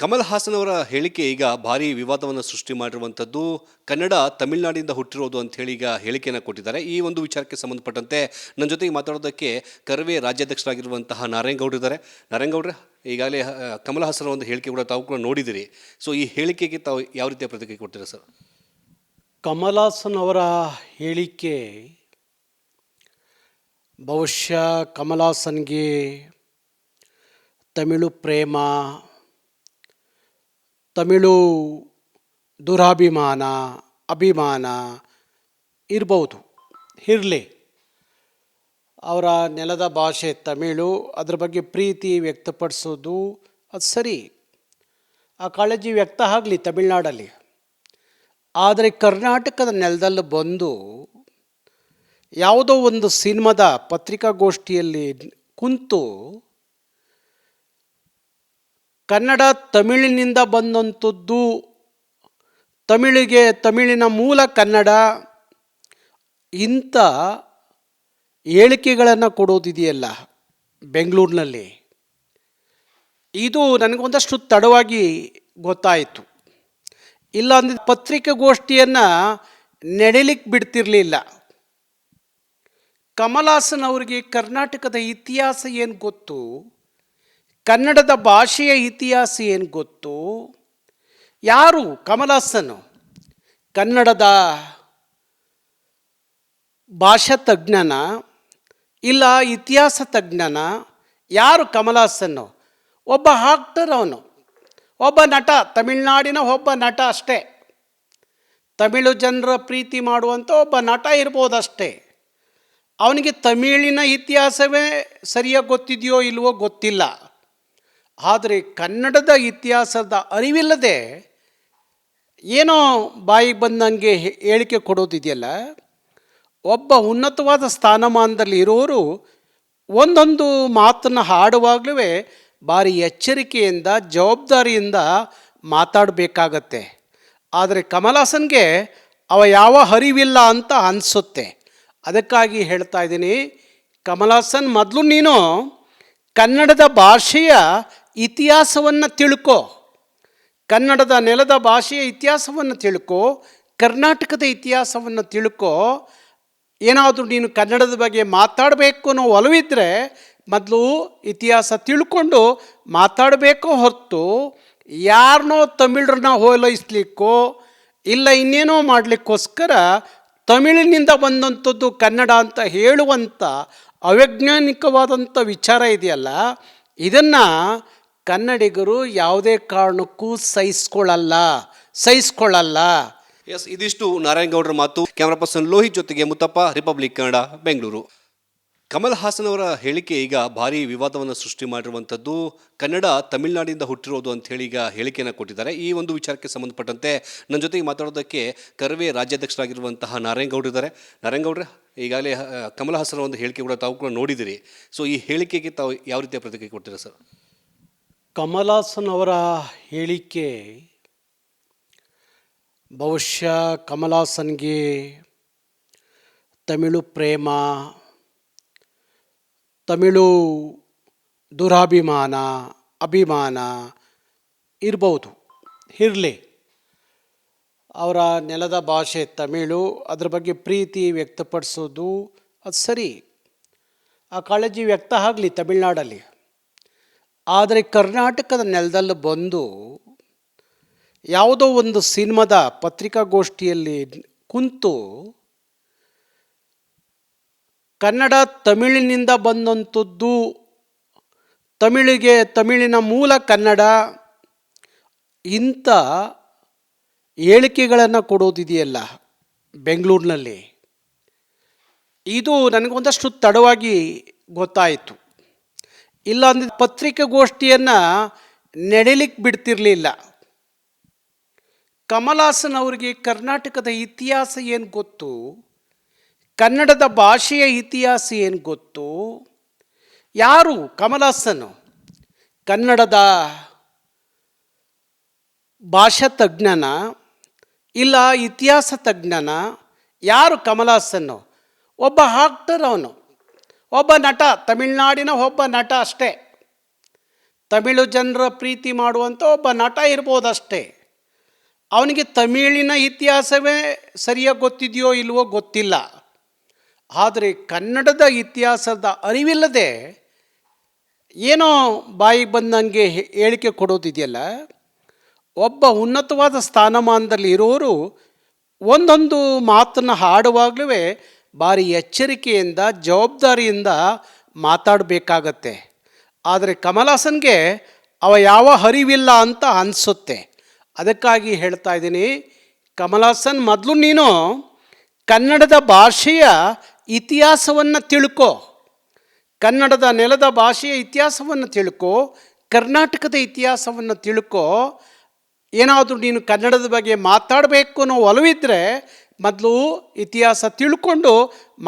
ಕಮಲ್ ಹಾಸನ್ ಅವರ ಹೇಳಿಕೆ ಈಗ ಭಾರಿ ವಿವಾದವನ್ನು ಸೃಷ್ಟಿ ಮಾಡಿರುವಂಥದ್ದು. ಕನ್ನಡ ತಮಿಳುನಾಡಿಂದ ಹುಟ್ಟಿರೋದು ಅಂತ ಹೇಳಿ ಈಗ ಹೇಳಿಕೆಯನ್ನು ಕೊಟ್ಟಿದ್ದಾರೆ. ಈ ಒಂದು ವಿಚಾರಕ್ಕೆ ಸಂಬಂಧಪಟ್ಟಂತೆ ನನ್ನ ಜೊತೆಗೆ ಮಾತಾಡೋದಕ್ಕೆ ಕರವೇ ರಾಜ್ಯಾಧ್ಯಕ್ಷರಾಗಿರುವಂತಹ ನಾರಾಯಣಗೌಡ ಇದ್ದಾರೆ. ನಾರಾಯಣಗೌಡ್ರೆ, ಈಗಾಗಲೇ ಕಮಲ್ ಹಾಸನ್ ಒಂದು ಹೇಳಿಕೆ ಕೂಡ ತಾವು ಕೂಡ ನೋಡಿದಿರಿ. ಸೊ ಈ ಹೇಳಿಕೆಗೆ ತಾವು ಯಾವ ರೀತಿಯ ಪ್ರತಿಕ್ರಿಯೆ ಕೊಡ್ತೀರಾ ಸರ್? ಕಮಲಾಸನ್ ಅವರ ಹೇಳಿಕೆ ಬಹುಶಃ ಕಮಲಾಸನ್ಗೆ ತಮಿಳು ಪ್ರೇಮ ತಮಿಳು ದುರಾಭಿಮಾನ, ಅಭಿಮಾನ ಇರ್ಬೋದು, ಇರಲಿ. ಅವರ ನೆಲದ ಭಾಷೆ ತಮಿಳು, ಅದ್ರ ಬಗ್ಗೆ ಪ್ರೀತಿ ವ್ಯಕ್ತಪಡಿಸೋದು ಅದು ಸರಿ. ಆ ಕಾಳಜಿ ವ್ಯಕ್ತ ಆಗಲಿ ತಮಿಳ್ನಾಡಲ್ಲಿ. ಆದರೆ ಕರ್ನಾಟಕದ ನೆಲದಲ್ಲಿ ಬಂದು ಯಾವುದೋ ಒಂದು ಸಿನಿಮಾದ ಪತ್ರಿಕಾಗೋಷ್ಠಿಯಲ್ಲಿ ಕುಂತು ಕನ್ನಡ ತಮಿಳಿನಿಂದ ಬಂದಂಥದ್ದು, ತಮಿಳಿಗೆ ತಮಿಳಿನ ಮೂಲ ಕನ್ನಡ, ಇಂಥ ಹೇಳಿಕೆಗಳನ್ನು ಕೊಡೋದಿದೆಯಲ್ಲ ಬೆಂಗಳೂರಿನಲ್ಲಿ. ಇದು ನನಗೊಂದಷ್ಟು ತಡವಾಗಿ ಗೊತ್ತಾಯಿತು. ಇಲ್ಲ ಅಂದ್ರೆ ಪತ್ರಿಕಾಗೋಷ್ಠಿಯನ್ನು ಬಿಡ್ತಿರಲಿಲ್ಲ ಬಿಡ್ತಿರ್ಲಿಲ್ಲ. ಕಮಲಾಸನ್ ಅವರಿಗೆ ಕರ್ನಾಟಕದ ಇತಿಹಾಸ ಏನು ಗೊತ್ತು? ಕನ್ನಡದ ಭಾಷೆಯ ಇತಿಹಾಸ ಏನು ಗೊತ್ತು? ಯಾರು? ಕಮಲಾಸನು ಕನ್ನಡದ ಭಾಷಾ ತಜ್ಞನ ಇಲ್ಲ ಇತಿಹಾಸ ತಜ್ಞನ ಯಾರು? ಕಮಲಾಸನ್ ಒಬ್ಬ ಆಕ್ಟರ್ ಅವನು. ಒಬ್ಬ ನಟ, ತಮಿಳುನಾಡಿನ ಒಬ್ಬ ನಟ ಅಷ್ಟೇ. ತಮಿಳು ಜನರ ಪ್ರೀತಿ ಮಾಡುವಂಥ ಒಬ್ಬ ನಟ ಇರ್ಬೋದಷ್ಟೇ. ಅವನಿಗೆ ತಮಿಳಿನ ಇತಿಹಾಸವೇ ಸರಿಯಾಗಿ ಗೊತ್ತಿದೆಯೋ ಇಲ್ವೋ ಗೊತ್ತಿಲ್ಲ. ಆದರೆ ಕನ್ನಡದ ಇತಿಹಾಸದ ಅರಿವಿಲ್ಲದೆ ಏನೋ ಬಾಯಿಗೆ ಬಂದಂಗೆ ಹೇಳಿಕೆ ಕೊಡೋದಿದೆಯಲ್ಲ, ಒಬ್ಬ ಉನ್ನತವಾದ ಸ್ಥಾನಮಾನದಲ್ಲಿ ಇರೋರು ಒಂದೊಂದು ಮಾತನ್ನು ಹಾಡುವಾಗಲೂ ಭಾರಿ ಎಚ್ಚರಿಕೆಯಿಂದ, ಜವಾಬ್ದಾರಿಯಿಂದ ಮಾತಾಡಬೇಕಾಗತ್ತೆ. ಆದರೆ ಕಮಲಾಸನ್ಗೆ ಅವ ಯಾವ ಹರಿವಿಲ್ಲ ಅಂತ ಅನಿಸುತ್ತೆ. ಅದಕ್ಕಾಗಿ ಹೇಳ್ತಾ ಇದ್ದೀನಿ, ಕಮಲಾಸನ್ ಮೊದಲು ನೀನು ಕನ್ನಡದ ಭಾಷೆಯ ಇತಿಹಾಸವನ್ನು ತಿಳ್ಕೊ. ಕನ್ನಡದ ನೆಲದ ಭಾಷೆಯ ಇತಿಹಾಸವನ್ನು ತಿಳ್ಕೊ, ಕರ್ನಾಟಕದ ಇತಿಹಾಸವನ್ನು ತಿಳ್ಕೊ. ಏನಾದರೂ ನೀನು ಕನ್ನಡದ ಬಗ್ಗೆ ಮಾತಾಡಬೇಕು ಅನ್ನೋ ಒಲವಿದ್ದರೆ ಮೊದಲು ಇತಿಹಾಸ ತಿಳ್ಕೊಂಡು ಮಾತಾಡಬೇಕು ಹೊರತು ಯಾರನ್ನೋ ತಮಿಳರನ್ನ ಹೋಲೈಸ್ಲಿಕ್ಕೋ, ಇಲ್ಲ ಇನ್ನೇನೋ ಮಾಡಲಿಕ್ಕೋಸ್ಕರ ತಮಿಳಿನಿಂದ ಬಂದಂಥದ್ದು ಕನ್ನಡ ಅಂತ ಹೇಳುವಂಥ ಅವೈಜ್ಞಾನಿಕವಾದಂಥ ವಿಚಾರ ಇದೆಯಲ್ಲ. ಇದನ್ನು ಕನ್ನಡಿಗರು ಯಾವುದೇ ಕಾರಣಕ್ಕೂ ಸಹಿಸ್ಕೊಳ್ಳಲ್ಲ ಸಹಿಸ್ಕೊಳ್ಳಲ್ಲ. ಎಸ್ ಇದಿಷ್ಟು ನಾರಾಯಣಗೌಡರ ಮಾತು. ಕ್ಯಾಮರಾ ಪರ್ಸನ್ ಲೋಹಿತ್ ಜೊತೆಗೆ ಮುತ್ತಪ್ಪ ರಿಪಬ್ಲಿಕ್ ಕನ್ನಡ ಬೆಂಗಳೂರು ಕಮಲ್ ಹಾಸನ್ ಅವರ ಹೇಳಿಕೆ ಈಗ ಭಾರಿ ವಿವಾದವನ್ನು ಸೃಷ್ಟಿ ಮಾಡಿರುವಂಥದ್ದು. ಕನ್ನಡ ತಮಿಳುನಾಡಿಂದ ಹುಟ್ಟಿರೋದು ಅಂತ ಹೇಳಿ ಈಗ ಹೇಳಿಕೆಯನ್ನು ಕೊಟ್ಟಿದ್ದಾರೆ. ಈ ಒಂದು ವಿಚಾರಕ್ಕೆ ಸಂಬಂಧಪಟ್ಟಂತೆ ನನ್ನ ಜೊತೆಗೆ ಮಾತಾಡೋದಕ್ಕೆ ಕರವೇ ರಾಜ್ಯಾಧ್ಯಕ್ಷರಾಗಿರುವಂತಹ ನಾರಾಯಣಗೌಡ ಇದ್ದಾರೆ. ನಾರಾಯಣಗೌಡ್ರೆ, ಈಗಾಗಲೇ ಕಮಲ್ ಹಾಸನ್ ಒಂದು ಹೇಳಿಕೆ ಕೂಡ ತಾವು ಕೂಡ ನೋಡಿದಿರಿ. ಸೊ ಈ ಹೇಳಿಕೆಗೆ ತಾವು ಯಾವ ರೀತಿಯ ಪ್ರತಿಕ್ರಿಯೆ ಕೊಡ್ತೀರಾ ಸರ್? ಕಮಲಾಸನ್ ಅವರ ಹೇಳಿಕೆ ಬಹುಶಃ ಕಮಲಾಸನ್ಗೆ ತಮಿಳು ಪ್ರೇಮ, ತಮಿಳು ದುರಾಭಿಮಾನ, ಅಭಿಮಾನ ಇರ್ಬೋದು, ಇರಲಿ. ಅವರ ನೆಲದ ಭಾಷೆ ತಮಿಳು, ಅದರ ಬಗ್ಗೆ ಪ್ರೀತಿ ವ್ಯಕ್ತಪಡಿಸೋದು ಅದು ಸರಿ. ಆ ಕಾಳಜಿ ವ್ಯಕ್ತ ಆಗಲಿ ತಮಿಳ್ನಾಡಲ್ಲಿ. ಆದರೆ ಕರ್ನಾಟಕದ ನೆಲದಲ್ಲಿ ಬಂದು ಯಾವುದೋ ಒಂದು ಸಿನಿಮಾದ ಪತ್ರಿಕಾಗೋಷ್ಠಿಯಲ್ಲಿ ಕುಂತು ಕನ್ನಡ ತಮಿಳಿನಿಂದ ಬಂದಂಥದ್ದು ತಮಿಳಿಗೆ ತಮಿಳಿನ ಮೂಲ ಕನ್ನಡ ಇಂಥ ಹೇಳಿಕೆಗಳನ್ನು ಕೊಡೋದಿದೆಯಲ್ಲ ಬೆಂಗಳೂರಿನಲ್ಲಿ. ಇದು ನನಗೊಂದಷ್ಟು ತಡವಾಗಿ ಗೊತ್ತಾಯಿತು. ಇಲ್ಲ ಅಂದ್ರೆ ಪತ್ರಿಕಾಗೋಷ್ಠಿಯನ್ನು ನಡೀಲಿಕ್ಕೆ ಬಿಡ್ತಿರಲಿಲ್ಲ. ಕಮಲಾಸನ್ ಅವರಿಗೆ ಕರ್ನಾಟಕದ ಇತಿಹಾಸ ಏನು ಗೊತ್ತು? ಕನ್ನಡದ ಭಾಷೆಯ ಇತಿಹಾಸ ಏನು ಗೊತ್ತು? ಯಾರು ಕಮಲಾಸನ್? ಕನ್ನಡದ ಭಾಷಾ ತಜ್ಞನ? ಇಲ್ಲ ಇತಿಹಾಸ ತಜ್ಞನ? ಯಾರು ಕಮಲಾಸನ್? ಒಬ್ಬ ಹಾಕ್ಟರ್ ಅವನು. ಒಬ್ಬ ನಟ, ತಮಿಳ್ನಾಡಿನ ಒಬ್ಬ ನಟ ಅಷ್ಟೇ. ತಮಿಳು ಜನರ ಪ್ರೀತಿ ಮಾಡುವಂಥ ಒಬ್ಬ ನಟ ಇರ್ಬೋದಷ್ಟೇ. ಅವನಿಗೆ ತಮಿಳಿನ ಇತಿಹಾಸವೇ ಸರಿಯಾಗಿ ಗೊತ್ತಿದೆಯೋ ಇಲ್ವೋ ಗೊತ್ತಿಲ್ಲ. ಆದರೆ ಕನ್ನಡದ ಇತಿಹಾಸದ ಅರಿವಿಲ್ಲದೆ ಏನೋ ಬಾಯಿ ಬಂದಂಗೆ ಹೇಳಿಕೆ ಕೊಡೋದಿದೆಯಲ್ಲ? ಒಬ್ಬ ಉನ್ನತವಾದ ಸ್ಥಾನಮಾನದಲ್ಲಿ ಇರೋರು ಒಂದೊಂದು ಮಾತನ್ನು ಹಾಡುವಾಗಲೂ ಭಾರಿ ಎಚ್ಚರಿಕೆಯಿಂದ, ಜವಾಬ್ದಾರಿಯಿಂದ ಮಾತಾಡಬೇಕಾಗತ್ತೆ. ಆದರೆ ಕಮಲ್ ಹಾಸನ್ಗೆ ಅವ ಯಾವ ಹರಿವಿಲ್ಲ ಅಂತ ಅನಿಸುತ್ತೆ. ಅದಕ್ಕಾಗಿ ಹೇಳ್ತಾ ಇದ್ದೀನಿ ಕಮಲ್ ಮೊದಲು ನೀನು ಕನ್ನಡದ ಭಾಷೆಯ ಇತಿಹಾಸವನ್ನು ತಿಳ್ಕೊ. ಕನ್ನಡದ ನೆಲದ ಭಾಷೆಯ ಇತಿಹಾಸವನ್ನು ತಿಳ್ಕೊ, ಕರ್ನಾಟಕದ ಇತಿಹಾಸವನ್ನು ತಿಳ್ಕೊ. ಏನಾದರೂ ನೀನು ಕನ್ನಡದ ಬಗ್ಗೆ ಮಾತಾಡಬೇಕು ಅನ್ನೋ ಒಲವಿದ್ದರೆ ಮೊದಲು ಇತಿಹಾಸ ತಿಳ್ಕೊಂಡು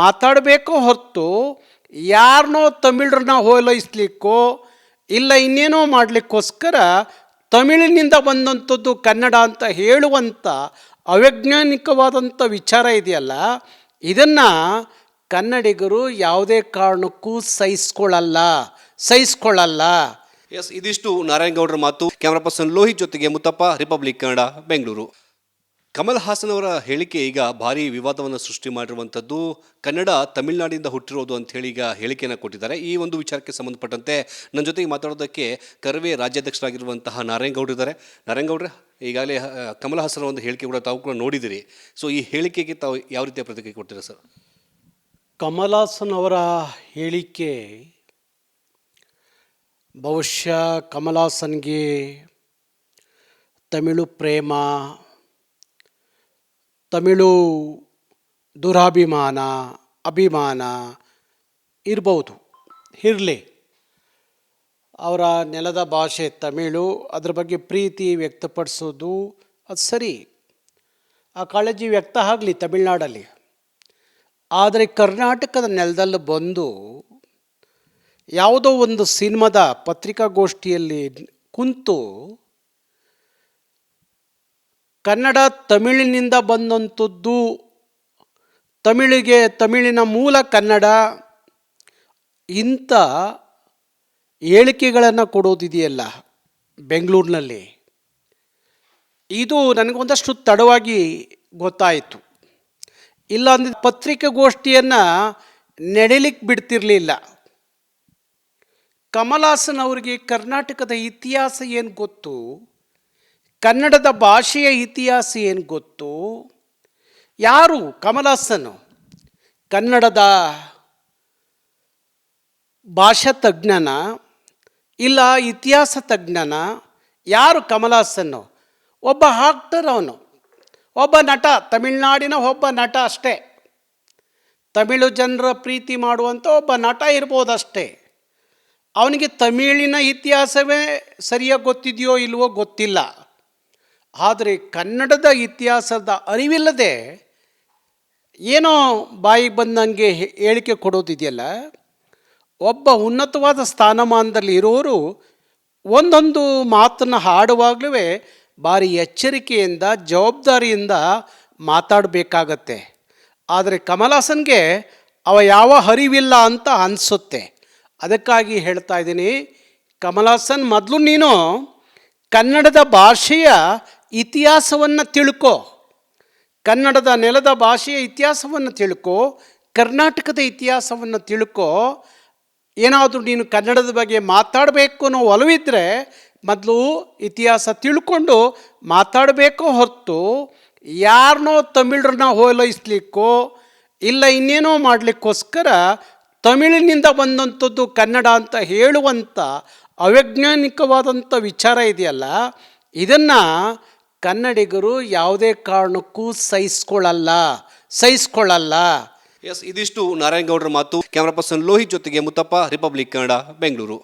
ಮಾತಾಡಬೇಕು ಹೊರತು ಯಾರನ್ನೋ ತಮಿಳರನ್ನ ಹೋಲೈಸ್ಲಿಕ್ಕೋ ಇಲ್ಲ ಇನ್ನೇನೋ ಮಾಡಲಿಕ್ಕೋಸ್ಕರ ತಮಿಳಿನಿಂದ ಬಂದಂಥದ್ದು ಕನ್ನಡ ಅಂತ ಹೇಳುವಂಥ ಅವೈಜ್ಞಾನಿಕವಾದಂಥ ವಿಚಾರ ಇದೆಯಲ್ಲ, ಇದನ್ನು ಕನ್ನಡಿಗರು ಯಾವುದೇ ಕಾರಣಕ್ಕೂ ಸಹಿಸ್ಕೊಳ್ಳಲ್ಲ ಸಹಿಸ್ಕೊಳ್ಳಲ್ಲ. ಎಸ್, ಇದಿಷ್ಟು ನಾರಾಯಣಗೌಡರ ಮಾತು. ಕ್ಯಾಮ್ರಾ ಪರ್ಸನ್ ಲೋಹಿತ್ ಜೊತೆಗೆ ಮುತ್ತಪ್ಪ, ರಿಪಬ್ಲಿಕ್ ಕನ್ನಡ, ಬೆಂಗಳೂರು. ಕಮಲ್ ಹಾಸನ್ ಅವರ ಹೇಳಿಕೆ ಈಗ ಭಾರಿ ವಿವಾದವನ್ನು ಸೃಷ್ಟಿ ಮಾಡಿರುವಂಥದ್ದು ಕನ್ನಡ ತಮಿಳುನಾಡಿಂದ ಹುಟ್ಟಿರೋದು ಅಂತ ಹೇಳಿ ಈಗ ಹೇಳಿಕೆಯನ್ನು ಕೊಟ್ಟಿದ್ದಾರೆ. ಈ ಒಂದು ವಿಚಾರಕ್ಕೆ ಸಂಬಂಧಪಟ್ಟಂತೆ ನನ್ನ ಜೊತೆಗೆ ಮಾತಾಡೋದಕ್ಕೆ ಕರವೇ ರಾಜ್ಯಾಧ್ಯಕ್ಷರಾಗಿರುವಂತಹ ನಾರಾಯಣಗೌಡ ಇದ್ದಾರೆ. ನಾರಾಯಣಗೌಡ್ರೆ, ಈಗಾಗಲೇ ಕಮಲ್ ಹಾಸನ್ ಒಂದು ಹೇಳಿಕೆ ಕೂಡ ತಾವು ಕೂಡ ನೋಡಿದಿರಿ. ಸೊ ಈ ಹೇಳಿಕೆಗೆ ತಾವು ಯಾವ ರೀತಿಯ ಪ್ರತಿಕ್ರಿಯೆ ಕೊಡ್ತೀರಾ ಸರ್? ಕಮಲಾಸನ್ ಅವರ ಹೇಳಿಕೆ ಬಹುಶಃ ಕಮಲಾಸನ್ಗೆ ತಮಿಳು ಪ್ರೇಮ ತಮಿಳು ದುರಾಭಿಮಾನ, ಅಭಿಮಾನ ಇರ್ಬೌದು, ಇರಲಿ. ಅವರ ನೆಲದ ಭಾಷೆ ತಮಿಳು, ಅದ್ರ ಬಗ್ಗೆ ಪ್ರೀತಿ ವ್ಯಕ್ತಪಡಿಸೋದು ಅದು ಸರಿ. ಆ ಕಾಳಜಿ ವ್ಯಕ್ತ ಆಗಲಿ ತಮಿಳ್ನಾಡಲ್ಲಿ. ಆದರೆ ಕರ್ನಾಟಕದ ನೆಲದಲ್ಲಿ ಬಂದು ಯಾವುದೋ ಒಂದು ಸಿನಿಮಾದ ಪತ್ರಿಕಾಗೋಷ್ಠಿಯಲ್ಲಿ ಕುಂತು ಕನ್ನಡ ತಮಿಳಿನಿಂದ ಬಂದಂಥದ್ದು, ತಮಿಳಿಗೆ ತಮಿಳಿನ ಮೂಲ ಕನ್ನಡ, ಇಂಥ ಹೇಳಿಕೆಗಳನ್ನು ಕೊಡೋದಿದೆಯಲ್ಲ ಬೆಂಗಳೂರಿನಲ್ಲಿ. ಇದು ನನಗೊಂದಷ್ಟು ತಡವಾಗಿ ಗೊತ್ತಾಯಿತು. ಇಲ್ಲ ಅಂದ್ರೆ ಪತ್ರಿಕಾಗೋಷ್ಠಿಯನ್ನು ನಡೆಯಲಿಕ್ಕೆ ಬಿಡ್ತಿರಲಿಲ್ಲ. ಕಮಲಾಸನ್ ಅವರಿಗೆ ಕರ್ನಾಟಕದ ಇತಿಹಾಸ ಏನು ಗೊತ್ತು? ಕನ್ನಡದ ಭಾಷೆಯ ಇತಿಹಾಸ ಏನು ಗೊತ್ತು? ಯಾರು? ಕಮಲಾಸನು. ಕನ್ನಡದ ಭಾಷಾ ತಜ್ಞನ ಇಲ್ಲ ಇತಿಹಾಸ ತಜ್ಞನ? ಯಾರು ಕಮಲಾಸನ್ನು ಒಬ್ಬ ಆಕ್ಟರ್ ಅವನು. ಒಬ್ಬ ನಟ. ತಮಿಳುನಾಡಿನ ಒಬ್ಬ ನಟ ಅಷ್ಟೇ. ತಮಿಳು ಜನರ ಪ್ರೀತಿ ಮಾಡುವಂಥ ಒಬ್ಬ ನಟ ಇರ್ಬೋದಷ್ಟೇ. ಅವನಿಗೆ ತಮಿಳಿನ ಇತಿಹಾಸವೇ ಸರಿಯಾಗಿ ಗೊತ್ತಿದೆಯೋ ಇಲ್ವೋ ಗೊತ್ತಿಲ್ಲ. ಆದರೆ ಕನ್ನಡದ ಇತಿಹಾಸದ ಅರಿವಿಲ್ಲದೆ ಏನೋ ಬಾಯಿಗೆ ಬಂದಂಗೆ ಹೇಳಿಕೆ ಕೊಡೋದಿದೆಯಲ್ಲ, ಒಬ್ಬ ಉನ್ನತವಾದ ಸ್ಥಾನಮಾನದಲ್ಲಿ ಇರೋರು ಒಂದೊಂದು ಮಾತನ್ನು ಹಾಡುವಾಗಲೂ ಭಾರಿ ಎಚ್ಚರಿಕೆಯಿಂದ, ಜವಾಬ್ದಾರಿಯಿಂದ ಮಾತಾಡಬೇಕಾಗತ್ತೆ. ಆದರೆ ಕಮಲಾಸನ್ಗೆ ಅವ ಯಾವ ಹರಿವಿಲ್ಲ ಅಂತ ಅನಿಸುತ್ತೆ. ಅದಕ್ಕಾಗಿ ಹೇಳ್ತಾ ಇದ್ದೀನಿ, ಕಮಲಾಸನ್ ಮೊದಲು ನೀನು ಕನ್ನಡದ ಭಾಷೆಯ ಇತಿಹಾಸವನ್ನು ತಿಳ್ಕೊ. ಕನ್ನಡದ ನೆಲದ ಭಾಷೆಯ ಇತಿಹಾಸವನ್ನು ತಿಳ್ಕೊ, ಕರ್ನಾಟಕದ ಇತಿಹಾಸವನ್ನು ತಿಳ್ಕೊ. ಏನಾದರೂ ನೀನು ಕನ್ನಡದ ಬಗ್ಗೆ ಮಾತಾಡಬೇಕು ಅನ್ನೋ ಒಲವಿದ್ದರೆ ಮೊದಲು ಇತಿಹಾಸ ತಿಳ್ಕೊಂಡು ಮಾತಾಡಬೇಕೋ ಹೊರತು ಯಾರನ್ನೋ ತಮಿಳರನ್ನ ಹೋಲೈಸ್ಲಿಕ್ಕೋ, ಇಲ್ಲ ಇನ್ನೇನೋ ಮಾಡಲಿಕ್ಕೋಸ್ಕರ ತಮಿಳಿನಿಂದ ಬಂದಂಥದ್ದು ಕನ್ನಡ ಅಂತ ಹೇಳುವಂಥ ಅವೈಜ್ಞಾನಿಕವಾದಂಥ ವಿಚಾರ ಇದೆಯಲ್ಲ. ಇದನ್ನು ಕನ್ನಡಿಗರು ಯಾವುದೇ ಕಾರಣಕ್ಕೂ ಸಹಿಸ್ಕೊಳ್ಳಲ್ಲ ಸಹಿಸ್ಕೊಳ್ಳಲ್ಲ. ಎಸ್, ಇದಿಷ್ಟು ನಾರಾಯಣಗೌಡರ ಮಾತು. ಕ್ಯಾಮರಾ ಪರ್ಸನ್ ಲೋಹಿತ್ ಜೊತೆಗೆ ಮುತ್ತಪ್ಪ, ರಿಪಬ್ಲಿಕ್ ಕನ್ನಡ, ಬೆಂಗಳೂರು.